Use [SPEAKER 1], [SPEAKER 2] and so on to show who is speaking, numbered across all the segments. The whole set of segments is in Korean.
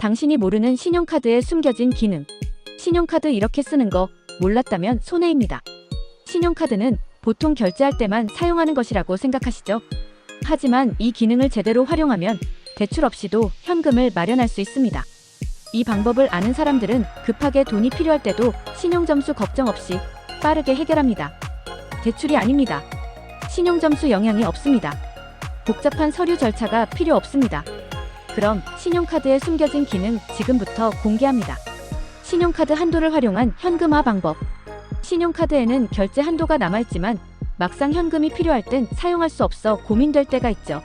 [SPEAKER 1] 당신이 모르는 신용카드에 숨겨진 기능. 신용카드 이렇게 쓰는 거 몰랐다면 손해입니다. 신용카드는 보통 결제할 때만 사용하는 것이라고 생각하시죠? 하지만 이 기능을 제대로 활용하면 대출 없이도 현금을 마련할 수 있습니다. 이 방법을 아는 사람들은 급하게 돈이 필요할 때도 신용점수 걱정 없이 빠르게 해결합니다. 대출이 아닙니다. 신용점수 영향이 없습니다. 복잡한 서류 절차가 필요 없습니다. 그럼 신용카드에 숨겨진 기능 지금부터 공개합니다. 신용카드 한도를 활용한 현금화 방법. 신용카드에는 결제 한도가 남아있지만 막상 현금이 필요할 땐 사용할 수 없어 고민될 때가 있죠.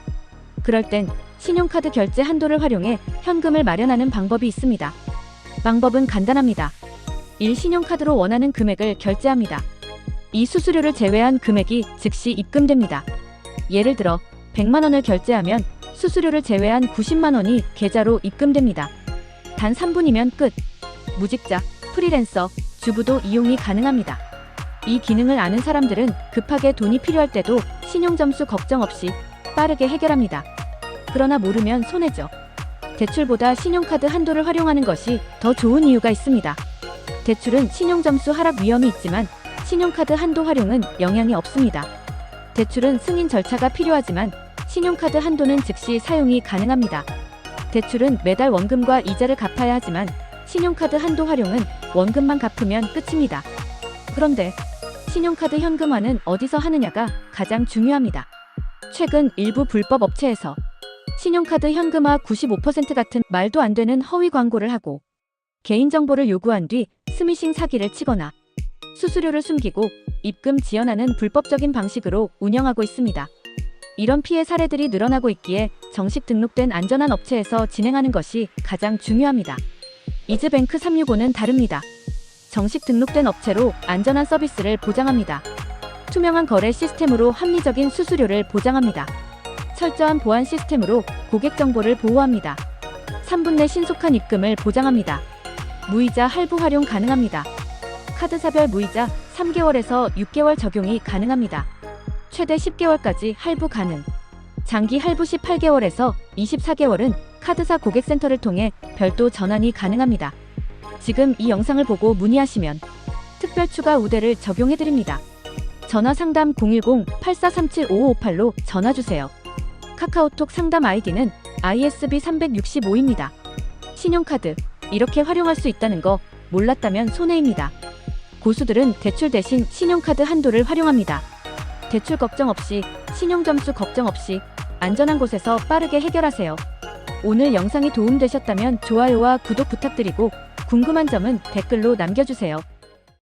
[SPEAKER 1] 그럴 땐 신용카드 결제 한도를 활용해 현금을 마련하는 방법이 있습니다. 방법은 간단합니다. 1. 신용카드로 원하는 금액을 결제합니다. 이 수수료를 제외한 금액이 즉시 입금됩니다. 예를 들어 100만 원을 결제하면 수수료를 제외한 90만 원이 계좌로 입금됩니다. 단 3분이면 끝. 무직자, 프리랜서, 주부도 이용이 가능합니다. 이 기능을 아는 사람들은 급하게 돈이 필요할 때도 신용점수 걱정 없이 빠르게 해결합니다. 그러나 모르면 손해죠. 대출보다 신용카드 한도를 활용하는 것이 더 좋은 이유가 있습니다. 대출은 신용점수 하락 위험이 있지만 신용카드 한도 활용은 영향이 없습니다. 대출은 승인 절차가 필요하지만 신용카드 한도는 즉시 사용이 가능합니다. 대출은 매달 원금과 이자를 갚아야 하지만 신용카드 한도 활용은 원금만 갚으면 끝입니다. 그런데 신용카드 현금화는 어디서 하느냐가 가장 중요합니다. 최근 일부 불법 업체에서 신용카드 현금화 95% 같은 말도 안 되는 허위 광고를 하고 개인정보를 요구한 뒤 스미싱 사기를 치거나 수수료를 숨기고 입금 지연하는 불법적인 방식으로 운영하고 있습니다. 이런 피해 사례들이 늘어나고 있기에 정식 등록된 안전한 업체에서 진행하는 것이 가장 중요합니다. 이즈뱅크 365는 다릅니다. 정식 등록된 업체로 안전한 서비스를 보장합니다. 투명한 거래 시스템으로 합리적인 수수료를 보장합니다. 철저한 보안 시스템으로 고객 정보를 보호합니다. 3분 내 신속한 입금을 보장합니다. 무이자 할부 활용 가능합니다. 카드사별 무이자 3개월에서 6개월 적용이 가능합니다. 최대 10개월까지 할부 가능. 장기 할부 시 8개월에서 24개월은 카드사 고객센터를 통해 별도 전환이 가능합니다. 지금 이 영상을 보고 문의하시면 특별 추가 우대를 적용해드립니다. 전화 상담 010-8437-5558로 전화 주세요. 카카오톡 상담 아이디는 ISB 365입니다. 신용카드 이렇게 활용할 수 있다는 거 몰랐다면 손해입니다. 고수들은 대출 대신 신용카드 한도를 활용합니다. 대출 걱정 없이 신용 점수 걱정 없이 안전한 곳에서 빠르게 해결하세요. 오늘 영상이 도움되셨다면 좋아요와 구독 부탁드리고 궁금한 점은 댓글로 남겨주세요.